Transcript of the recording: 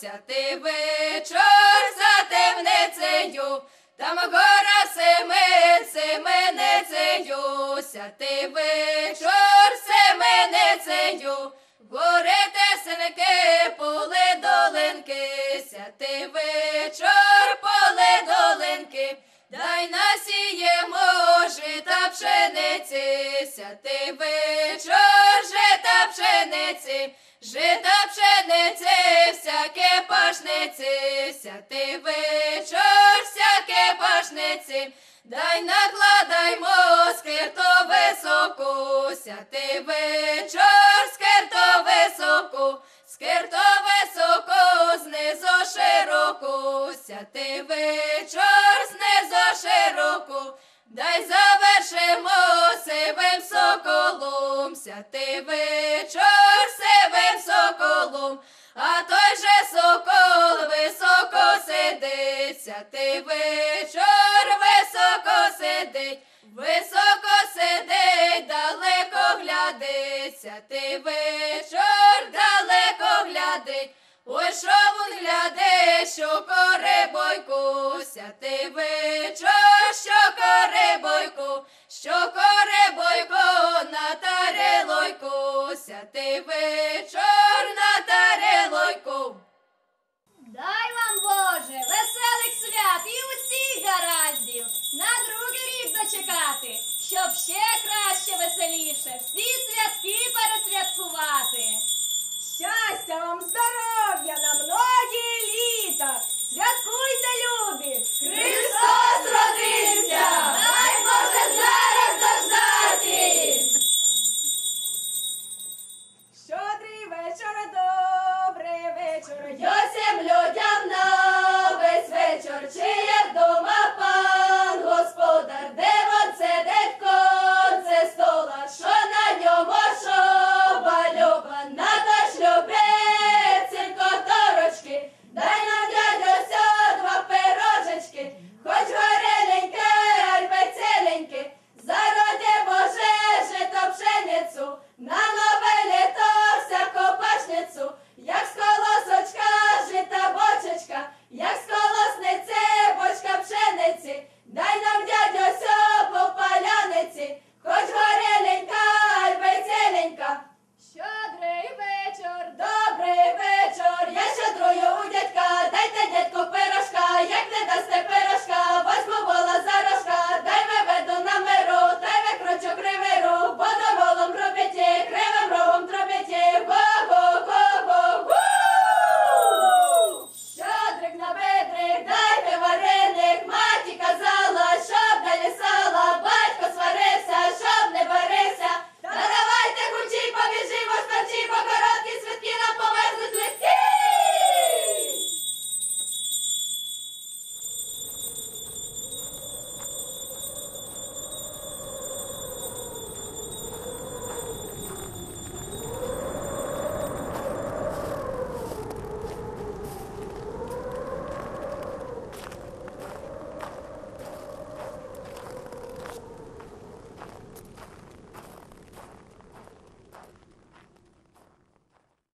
ти вечор за темницею, там гора семи, семеницею, сяти вечор семеницею, гори тесенки, поле долинки, сяти вечор, поле долинки, дай насіємо жита пшениці, сяти вечор, жита пшениці, жита пшениці, пашниці, сяти вечор, всяке пашниці, дай накладаймо скирто високу, сяти вечор, скирто високу, скирто високу, знизу широку, сяти вечор, знизу широку, дай завершимо сивим соколом, сяти вечор, сивим соколом, а той же Сокол високо сидиться, ти вечор високо сидить, високо сидить, далеко глядиться, ти вечор далеко глядить, ой, що вон гляди, що корибойкуся, ти вечор, що корибойку, що кори корибойко на тарелойкуся, ти вечор на тарелойку.